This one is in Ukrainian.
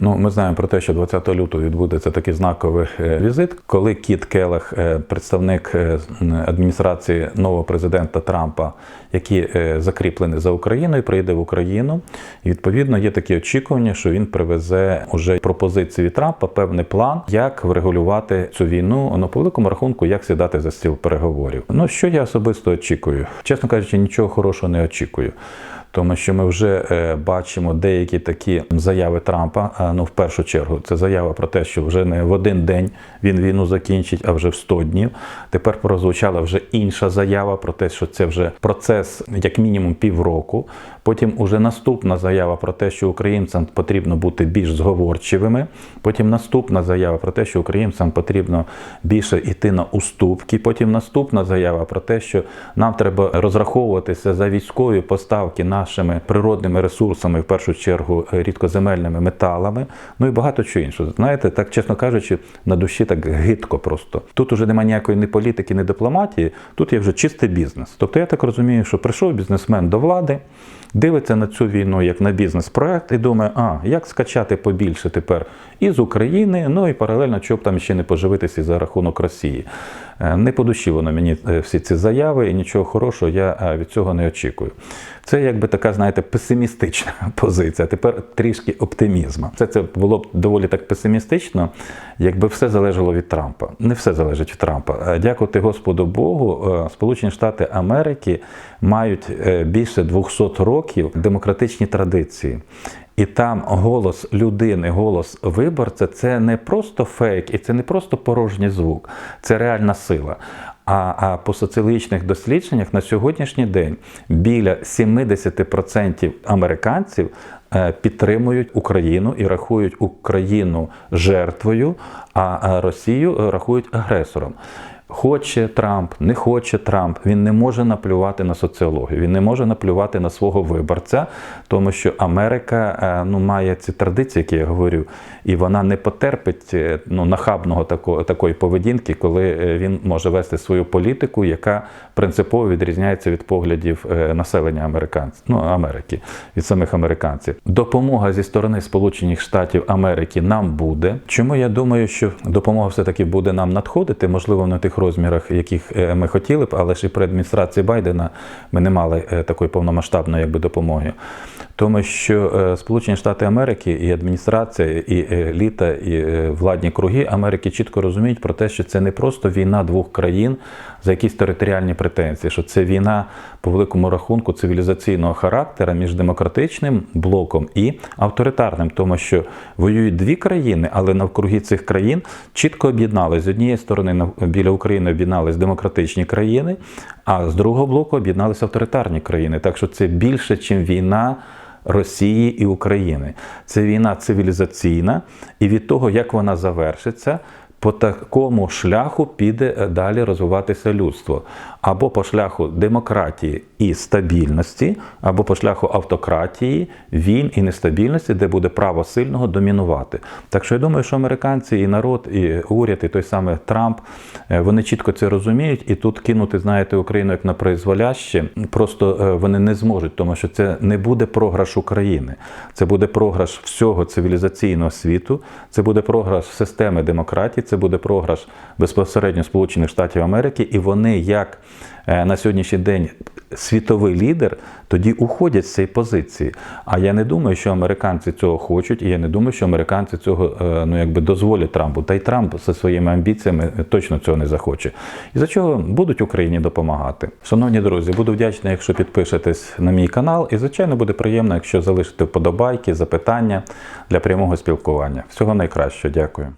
Ну, ми знаємо про те, що 20 лютого відбудеться такий знаковий е, візит, коли Кіт Келах, е, представник е, адміністрації нового президента Трампа, який закріплений за Україною, прийде в Україну. І відповідно є такі очікування, що він привезе уже пропозиції Трампа, певний план, як врегулювати цю війну. Ну, по великому рахунку, як сідати за стіл переговорів. Ну що я особисто очікую? Чесно кажучи, нічого хорошого не очікую. Тому що ми вже е, бачимо деякі такі заяви Трампа. А, Ну, в першу чергу, це заява про те, що вже не в один день він війну закінчить, а вже в 100 днів. Тепер прозвучала вже інша заява про те, що це вже процес як мінімум півроку. Потім уже наступна заява про те, що українцям потрібно бути більш зговорчивими. Потім наступна заява про те, що українцям потрібно більше йти на уступки. Потім наступна заява про те, що нам треба розраховуватися за військові поставки нашими природними ресурсами, в першу чергу е, рідкоземельними металами, ну і багато чого іншого. Знаєте, так чесно кажучи, на душі так гидко просто. Тут уже немає ніякої ні політики, ні дипломатії, тут є вже чистий бізнес. Тобто я так розумію, що прийшов бізнесмен до влади. Дивиться на цю війну як на бізнес-проект і думає, а як скачати побільше тепер із України, ну і паралельно, щоб там ще не поживитися за рахунок Росії. Е, Не по душі воно мені е, всі ці заяви, і нічого хорошого я е, від цього не очікую. Це якби така, знаєте, песимістична позиція. Тепер трішки оптимізму. Це це було б доволі так песимістично, якби все залежало від Трампа. Не все залежить від Трампа. Дякувати Господу Богу, Сполучені Штати Америки мають більше 200 років демократичні традиції. І там голос людини, голос виборця це не просто фейк, і це не просто порожній звук, це реальна сила. А, а по соціологічних дослідженнях на сьогоднішній день біля 70% американців е, підтримують Україну і рахують Україну жертвою, а Росію е, рахують агресором. Хоче Трамп, не хоче Трамп, він не може наплювати на соціологію, він не може наплювати на свого виборця, тому що Америка е, ну, має ці традиції, які я говорю, і вона не потерпить е, ну, нахабного тако, такої поведінки, коли е, він може вести свою політику, яка принципово відрізняється від поглядів населення американців, ну, Америки, від самих американців. Допомога зі сторони Сполучених Штатів Америки нам буде. Чому я думаю, що допомога все-таки буде нам надходити, можливо, на тих розмірах, яких е, ми хотіли б, але ж і при адміністрації Байдена ми не мали е, такої повномасштабної якби, допомоги. Тому що е, Сполучені Штати Америки і адміністрація, і еліта, і е, владні круги Америки чітко розуміють про те, що це не просто війна двох країн за якісь територіальні претензії, що це війна по великому рахунку цивілізаційного характера між демократичним блоком і авторитарним, тому що воюють дві країни, але навкруги цих країн чітко об'єднались. З однієї сторони біля України об'єднались демократичні країни, а з другого блоку об'єдналися авторитарні країни. Так що це більше, ніж війна. Росії і України. Це війна цивілізаційна, і від того, як вона завершиться, по такому шляху піде е, далі розвиватися людство. Або по шляху демократії і стабільності, або по шляху автократії, війн і нестабільності, де буде право сильного домінувати. Так що я думаю, що американці і народ, і уряд, і той самий Трамп, е, вони чітко це розуміють, і тут кинути, знаєте, Україну як на призволяще, просто е, вони не зможуть, тому що це не буде програш України, це буде програш всього цивілізаційного світу, це буде програш системи демократії, це буде програш безпосередньо Сполучених Штатів Америки, і вони як е, на сьогоднішній день світовий лідер, тоді уходять з цієї позиції. А я не думаю, що американці цього хочуть, і я не думаю, що американці цього е, ну якби дозволять Трампу. Та й Трамп зі своїми амбіціями точно цього не захоче. І за чого будуть Україні допомагати. Шановні друзі, буду вдячний, якщо підпишетесь на мій канал. І звичайно буде приємно, якщо залишите вподобайки, запитання для прямого спілкування. Всього найкращого, дякую.